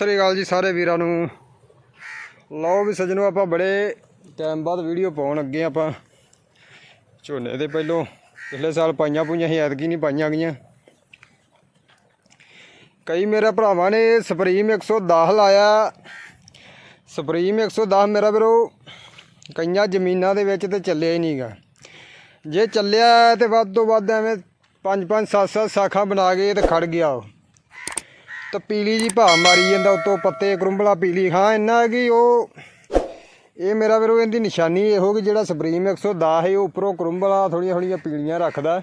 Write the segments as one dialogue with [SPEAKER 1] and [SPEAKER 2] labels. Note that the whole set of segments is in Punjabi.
[SPEAKER 1] ਸ੍ਰੀ ਅਕਾਲ ਜੀ ਸਾਰੇ ਵੀਰਾਂ ਨੂੰ। ਲਓ ਵੀ ਸੱਜਣੋ, ਆਪਾਂ ਬੜੇ ਟਾਈਮ ਬਾਅਦ ਵੀਡੀਓ ਪਾਉਣ ਅੱਗੇ ਆਪਾਂ। ਝੋਨੇ ਦੇ ਪਹਿਲੋਂ ਪਿਛਲੇ ਸਾਲ ਪਾਈਆਂ ਪੂਈਆਂ ਸੀ, ਐਤਕੀ ਨਹੀਂ ਪਾਈਆਂ ਗਈਆਂ। ਕਈ ਮੇਰੇ ਭਰਾਵਾਂ ਨੇ ਸੁਪਰੀਮ 110 ਲਾਇਆ। ਸੁਪਰੀਮ 110 ਮੇਰਾ ਵੀਰੋ, ਕਈਆਂ ਜ਼ਮੀਨਾਂ ਦੇ ਵਿੱਚ ਤੇ ਚੱਲਿਆ ਹੀ ਨਹੀਂਗਾ ਜੇ ਚੱਲਿਆ ਤੇ ਵੱਧ ਤੋਂ ਵੱਧ ਐਵੇਂ 5 5 7 7 ਸਾਖਾਂ ਬਣਾ ਕੇ ਤੇ ਖੜ ਗਿਆ ਉਹ। ਤੇ ਪੀਲੀ ਜੀ ਭਾ ਮਾਰੀ ਜਾਂਦਾ, ਉਤੋਂ ਪੱਤੇ ਕਰੁੰਬਲਾ ਪੀਲੀ। ਹਾਂ, ਇੰਨਾ ਕਿ ਉਹ, ਇਹ ਮੇਰਾ ਵੀਰੋ ਇਹਦੀ ਨਿਸ਼ਾਨੀ ਇਹੋ ਕਿ ਜਿਹੜਾ ਸੁਪਰੀਮ 110 ਹੈ ਉਹ ਉੱਪਰੋਂ ਕਰੁੰਬਲਾ ਥੋੜੀਆਂ ਥੋੜੀਆਂ ਪੀਲੀਆਂ ਰੱਖਦਾ।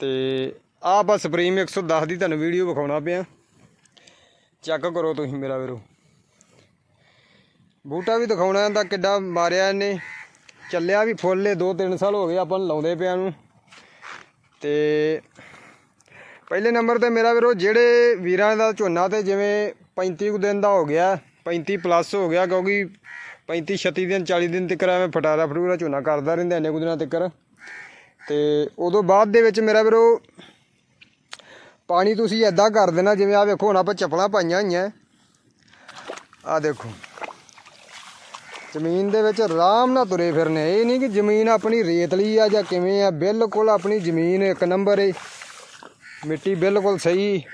[SPEAKER 1] ਤੇ ਆਹ ਬਸ ਸੁਪਰੀਮ 110 ਦੀ ਤੁਹਾਨੂੰ ਵੀਡੀਓ ਵਿਖਾਉਣਾ ਪਿਆ। ਚੈੱਕ ਕਰੋ ਤੁਸੀਂ ਮੇਰਾ ਵੀਰੋ। ਬੂਟਾ ਵੀ ਦਿਖਾਉਣਾ ਇਹਦਾ ਕਿੱਡਾ ਮਾਰਿਆ ਇਹਨੇ। ਚੱਲਿਆ ਵੀ ਫੁੱਲੇ 2-3 ਸਾਲ ਹੋ ਗਏ ਆਪਾਂ ਨੂੰ ਲਾਉਂਦੇ ਪਿਆ ਨੂੰ। ਤੇ ਪਹਿਲੇ ਨੰਬਰ ਤੇ ਮੇਰਾ ਵੀਰੋ, ਜਿਹੜੇ ਵੀਰਾਂ ਦਾ ਝੋਨਾ ਤੇ ਜਿਵੇਂ 35 ਕੁ ਦਿਨ ਦਾ ਹੋ ਗਿਆ 35 ਪਲੱਸ ਹੋ ਗਿਆ, ਕਿਉਂਕਿ 35 36 ਦਿਨ 40 ਦਿਨ ਤੱਕ ਐਵੇਂ ਫਟਾਰਾ ਫਟੂਰਾ ਝੋਨਾ ਕਰਦਾ ਰਹਿੰਦਾ ਇੰਨੇ ਕੁ ਦਿਨਾਂ ਤੱਕ। ਤੇ ਉਦੋਂ ਬਾਅਦ ਦੇ ਵਿੱਚ ਮੇਰਾ ਵੀਰੋ, ਪਾਣੀ ਤੁਸੀਂ ਐਦਾਂ ਕਰ ਦੇਣਾ, ਜਿਵੇਂ ਆ ਵੇਖੋ, ਹੁਣ ਆਪਾਂ ਚੱਪਲਾਂ ਪਾਈਆਂ ਹੋਈਆਂ। ਆ ਦੇਖੋ, ਜ਼ਮੀਨ ਦੇ ਵਿੱਚ ਆਰਾਮ ਨਾਲ ਤੁਰੇ ਫਿਰਨੇ, ਇਹ ਨਹੀਂ ਕਿ ਜ਼ਮੀਨ ਆਪਣੀ ਰੇਤਲੀ ਆ ਜਾਂ ਕਿਵੇਂ ਆ, ਬਿਲਕੁਲ ਆਪਣੀ ਜ਼ਮੀਨ ਇੱਕ ਨੰਬਰ ਏ। ਮਿੱਟੀ ਬਿਲਕੁਲ ਸਹੀ।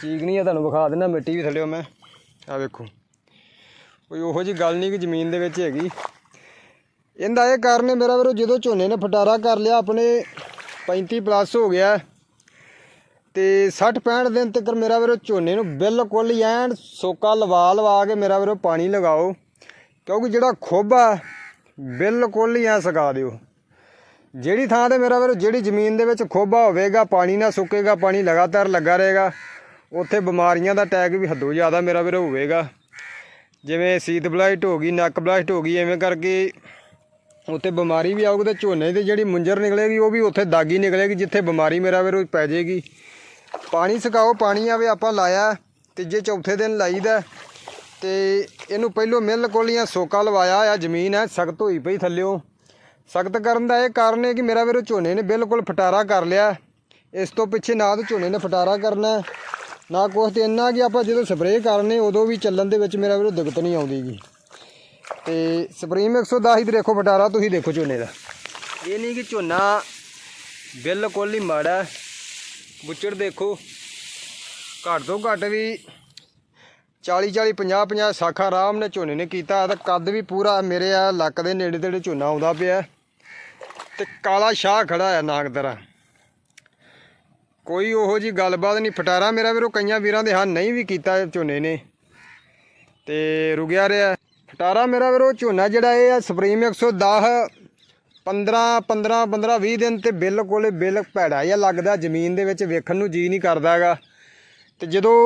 [SPEAKER 1] ਚੀਕਣੀ ਆ, ਤੁਹਾਨੂੰ ਵਿਖਾ ਦਿੰਦਾ, ਮਿੱਟੀ ਵੀ ਥੱਲਿਓ ਮੈਂ। ਆ ਵੇਖੋ। ਕੋਈ ਉਹੋ ਜੀ ਗੱਲ ਨਹੀਂ ਕਿ ਜ਼ਮੀਨ ਦੇ ਵਿੱਚ ਹੈਗੀ। ਇਹਦਾ ਇਹ ਕਾਰਨ ਹੈ, ਮੇਰਾ ਵੀਰੋ, ਜਦੋਂ ਝੋਨੇ ਨੇ ਫਟਾਰਾ ਕਰ ਲਿਆ, ਆਪਣੇ 35 ਪਲੱਸ ਹੋ ਗਿਆ। ਤੇ 60 65 ਦਿਨ ਤੱਕ ਮੇਰਾ ਵੀਰੋ, ਝੋਨੇ ਨੂੰ ਬਿਲਕੁਲ ਐਨ ਸੋਕਾ ਲਵਾ ਲਵਾ ਕੇ ਮੇਰਾ ਵੀਰੋ, ਪਾਣੀ ਲਗਾਓ। ਕਿਉਂਕਿ ਜਿਹੜਾ ਖੋਬਾ ਬਿਲਕੁਲ ਹੀ ਐ ਸਕਾ ਦਿਓ। ਜਿਹੜੀ ਥਾਂ ਤੇ ਮੇਰਾ ਵੀਰੋ, ਜਿਹੜੀ ਜ਼ਮੀਨ ਦੇ ਵਿੱਚ ਖੋਬਾ ਹੋਵੇਗਾ, ਪਾਣੀ ਨਾ ਸੁੱਕੇਗਾ, ਪਾਣੀ ਲਗਾਤਾਰ ਲੱਗਾ ਰਹੇਗਾ, ਉੱਥੇ ਬਿਮਾਰੀਆਂ ਦਾ ਅਟੈਕ ਵੀ ਹੱਦੋਂ ਜ਼ਿਆਦਾ ਮੇਰਾ ਵੀਰੋ ਹੋਵੇਗਾ। ਜਿਵੇਂ ਸੀਤ ਬਲਾਈਟ ਹੋ ਗਈ, ਨੱਕ ਬਲਾਈਟ ਹੋ ਗਈ, ਐਵੇਂ ਕਰਕੇ ਉੱਥੇ ਬਿਮਾਰੀ ਵੀ ਆਊਗੀ ਤੇ ਝੋਨੇ ਦੀ ਜਿਹੜੀ ਮੁੰਜਰ ਨਿਕਲੇਗੀ, ਉਹ ਵੀ ਉੱਥੇ ਦਾਗੀ ਨਿਕਲੇਗੀ, ਜਿੱਥੇ ਬਿਮਾਰੀ ਮੇਰਾ ਵੀਰੋ ਪੈ ਜਾਏਗੀ। ਪਾਣੀ ਸੁਕਾਓ, ਪਾਣੀ ਆਵੇ, ਆਪਾਂ ਲਾਇਆ ਤੀਜੇ ਚੌਥੇ ਦਿਨ ਲਾਈਦਾ ਤੇ ਇਹਨੂੰ ਪਹਿਲੋਂ ਮਿਲ ਕੋਲੀਆਂ ਸੋਕਾ ਲਵਾਇਆ ਆ ਜ਼ਮੀਨ ਹੈ, ਸਖਤ ਹੋਈ ਪਈ ਥੱਲਿਓ। ਸਖਤ ਕਰਨ ਦਾ ਇਹ ਕਾਰਨ ਹੈ ਕਿ ਮੇਰਾ ਵੀਰੋ ਝੋਨੇ ਨੇ ਬਿਲਕੁਲ ਫਟਾਰਾ ਕਰ ਲਿਆ। ਇਸ ਤੋਂ ਪਿੱਛੇ ਨਾ ਤਾਂ ਝੋਨੇ ਨੇ ਫਟਾਰਾ ਕਰਨਾ ਨਾ ਕੁਛ ਤੇ ਇੰਨਾ ਕਿ ਆਪਾਂ ਜਦੋਂ ਸਪਰੇਅ ਕਰਨੇ, ਉਦੋਂ ਵੀ ਚੱਲਣ ਦੇ ਵਿੱਚ ਮੇਰਾ ਵੀਰੋ ਦਿੱਕਤ ਨਹੀਂ ਆਉਂਦੀ ਗੀ। ਤੇ ਸੁਪਰੀਮ 110 ਹੀ ਦੇਖੋ ਫਟਾਰਾ, ਤੁਸੀਂ ਦੇਖੋ ਝੋਨੇ ਦਾ। ਇਹ ਨਹੀਂ ਕਿ ਝੋਨਾ ਬਿਲਕੁਲ ਹੀ ਮਾੜਾ ਹੈ। ਬੁੱਚੜ ਦੇਖੋ, ਘੱਟ ਤੋਂ ਘੱਟ ਵੀ 40 40 50 50 ਸਾਖਾ ਆਰਾਮ ਨੇ ਝੋਨੇ ਨੇ ਕੀਤਾ, ਤਾਂ ਕੱਦ ਵੀ ਪੂਰਾ ਮੇਰੇ ਆ, ਲੱਕ ਦੇ ਨੇੜੇ ਤੇੜੇ ਝੋਨਾ ਆਉਂਦਾ ਪਿਆ। ਤੇ ਕਾਲਾ ਸ਼ਾਹ ਖੜਾ ਆ ਨਾਗਦਰਾ ਕੋਈ ਉਹੋ ਜੀ ਗੱਲਬਾਤ ਨਹੀਂ। ਫਟਾਰਾ ਮੇਰਾ ਵੀਰੋ, ਕਈਆਂ ਵੀਰਾਂ ਦੇ ਹਾਂ ਨਹੀਂ ਵੀ ਕੀਤਾ ਝੋਨੇ ਨੇ। ਤੇ ਰੁਕਿਆ ਰਿਹਾ। ਫਟਾਰਾ ਮੇਰਾ ਵੀਰੋ, ਝੋਨਾ ਜਿਹੜਾ ਇਹ ਆ ਸੁਪਰੀਮ 110 15 15 15 20 ਦਿਨ ਤੇ ਬਿਲਕੁਲ, ਬਿਲ ਭੈੜਾ ਜਿਹਾ ਲੱਗਦਾ। ਜ਼ਮੀਨ ਦੇ ਵਿੱਚ ਵੇਖਣ ਨੂੰ ਜੀ ਨਹੀਂ ਕਰਦਾਗਾ ਤੇ ਜਦੋਂ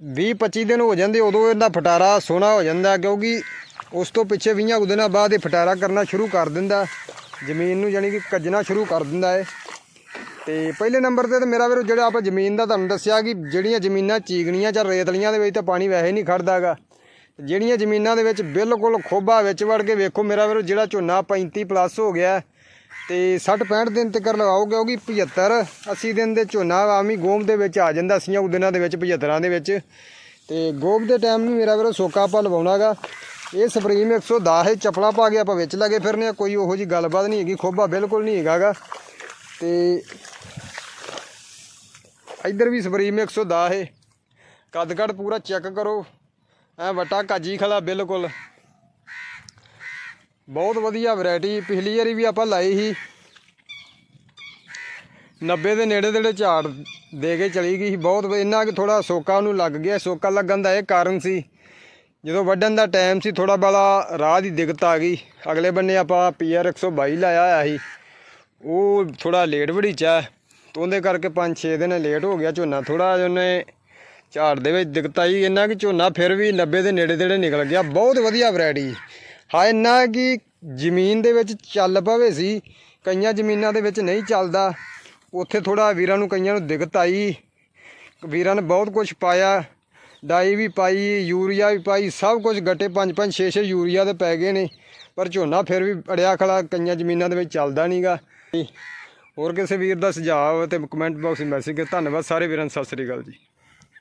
[SPEAKER 1] 20 25 ਦਿਨ ਹੋ ਜਾਂਦੇ, ਉਦੋਂ ਇਹਦਾ ਫਟਾਰਾ ਸੋਹਣਾ ਹੋ ਜਾਂਦਾ, ਕਿਉਂਕਿ ਉਸ ਤੋਂ ਪਿੱਛੇ 20 ਕੁ ਦਿਨਾਂ ਬਾਅਦ ਇਹ ਫਟਾਰਾ ਕਰਨਾ ਸ਼ੁਰੂ ਕਰ ਦਿੰਦਾ। ਜ਼ਮੀਨ ਨੂੰ ਯਾਨੀ ਕਿ ਕੱਜਣਾ ਸ਼ੁਰੂ ਕਰ ਦਿੰਦਾ ਹੈ ਤੇ ਪਹਿਲੇ ਨੰਬਰ ਤੇ ਤਾਂ ਮੇਰਾ ਵੀਰੋ, ਜਿਹੜਾ ਆਪਾਂ ਜ਼ਮੀਨ ਦਾ ਤੁਹਾਨੂੰ ਦੱਸਿਆ ਕਿ ਜਿਹੜੀਆਂ ਜ਼ਮੀਨਾਂ ਚੀਗਣੀਆਂ ਜਾਂ ਰੇਤਲੀਆਂ ਦੇ ਵਿੱਚ ਤਾਂ ਪਾਣੀ ਵੈਸੇ ਨਹੀਂ ਖੜਦਾਗਾ ਜਿਹੜੀਆਂ ਜ਼ਮੀਨਾਂ ਦੇ ਵਿੱਚ ਬਿਲਕੁਲ ਖੋਬਾ ਵਿੱਚ ਵੜ ਕੇ ਵੇਖੋ ਮੇਰਾ ਵੀਰੋ, ਜਿਹੜਾ ਝੋਨਾ 35 ਪਲੱਸ ਹੋ ਗਿਆ ਤੇ 60 65 ਦਿਨ ਤੱਕ ਲਗਾਓ ਕਿਉਂਕਿ 75 80 ਦਿਨ ਦੇ ਝੋਨਾ ਆਮੀ ਗੋਮ ਦੇ ਵਿੱਚ ਆ ਜਾਂਦਾ 80 ਉਹ ਦਿਨਾਂ ਦੇ ਵਿੱਚ 75 ਦੇ ਵਿੱਚ। ਤੇ ਗੋਬ ਦੇ ਟਾਈਮ ਨੂੰ ਮੇਰਾ ਵੀਰੋ, ਸੋਕਾ ਆਪਾਂ ਲਵਾਉਣਾਗਾ ਇਹ ਸੁਪਰੀਮ 110 ਹੈ ਚਪਲਾ ਪਾ ਕੇ ਆਪਾਂ ਵਿੱਚ ਲੱਗੇ ਫਿਰਨੇ ਆ, ਕੋਈ ਉਹੋ ਜੀ ਗੱਲਬਾਤ ਨਹੀਂ ਹੈਗੀ, ਖੋਬਾ ਬਿਲਕੁਲ ਨਹੀਂ ਹੈਗਾਗਾ ਤੇ ਇੱਧਰ ਵੀ ਸੁਪਰੀਮ 110 ਹੈ ਕੱਦ ਕੱਦ ਪੂਰਾ ਚੈੱਕ ਕਰੋ। ਐ ਵਟਾ ਕਾਜੀ ਖਲਾ ਬਿਲਕੁਲ। ਬਹੁਤ ਵਧੀਆ ਵੈਰਾਈਟੀ ਪਿਛਲੀ ਵਾਰੀ ਵੀ ਆਪਾਂ ਲਾਈ ਸੀ। 90 ਦੇ ਨੇੜੇ ਤੇੜੇ ਝਾੜ ਦੇ ਕੇ ਚਲੀ ਗਈ ਸੀ। ਬਹੁਤ ਇੰਨਾ ਕਿ ਥੋੜਾ ਸੋਕਾ ਉਹਨੂੰ ਲੱਗ ਗਿਆ। ਸੋਕਾ ਲੱਗਣ ਦਾ ਇਹ ਕਾਰਨ ਸੀ। ਜਦੋਂ ਵੱਢਣ ਦਾ ਟਾਈਮ ਸੀ ਥੋੜਾ ਬਾਲਾ ਰਾਹ ਦੀ ਦਿੱਕਤ ਆ ਗਈ। ਅਗਲੇ ਬੰਨੇ ਆਪਾਂ ਪੀਆਰ 122 ਲਾਇਆ ਹੋਇਆ ਸੀ। ਉਹ ਥੋੜਾ ਲੇਟ ਵੜੀਚਾ ਤੇ ਉਹਦੇ ਕਰਕੇ 5-6 ਦਿਨ ਲੇਟ ਹੋ ਗਿਆ ਝੋਨਾ। ਥੋੜਾ ਉਹਨੇ ਝਾੜ ਦੇ ਵਿੱਚ ਦਿੱਕਤ ਆਈ। ਇੰਨਾ ਕਿ ਝੋਨਾ ਫਿਰ ਵੀ 90 ਦੇ ਨੇੜੇ ਤੇੜੇ ਨਿਕਲ ਗਿਆ। ਬਹੁਤ ਵਧੀਆ ਵੈਰਾਈਟੀ ਹਾਂ, ਇੰਨਾ ਕਿ ਜ਼ਮੀਨ ਦੇ ਵਿੱਚ ਚੱਲ ਪਵੇ ਸੀ। ਕਈਆਂ ਜ਼ਮੀਨਾਂ ਦੇ ਵਿੱਚ ਨਹੀਂ ਚੱਲਦਾ। ਉੱਥੇ ਥੋੜਾ ਵੀਰਾਂ ਨੂੰ ਕਈਆਂ ਨੂੰ ਦਿੱਕਤ ਆਈ। ਵੀਰਾਂ ਨੇ ਬਹੁਤ ਕੁਝ ਪਾਇਆ। ਡਾਈ ਵੀ ਪਾਈ, ਯੂਰੀਆ ਵੀ ਪਾਈ, ਸਭ ਕੁਝ ਗੱਟੇ 5 5 6 6 ਯੂਰੀਆ ਦੇ ਪੈ ਗਏ ਨੇ। ਪਰ ਝੋਨਾ ਫਿਰ ਵੀ ਅੜਿਆ ਖੜਾ, ਕਈਆਂ ਜ਼ਮੀਨਾਂ ਦੇ ਵਿੱਚ ਚੱਲਦਾ ਨਹੀਂਗਾ ਹੋਰ ਕਿਸੇ ਵੀਰ ਦਾ ਸੁਝਾਅ ਤੇ ਕਮੈਂਟ ਬਾਕਸ ਵਿੱਚ ਮੈਸੇਜ ਕਰ ਧੰਨਵਾਦ ਸਾਰੇ ਵੀਰਾਂ ਨੂੰ ਸਤਿ ਸ੍ਰੀ ਅਕਾਲ ਜੀ।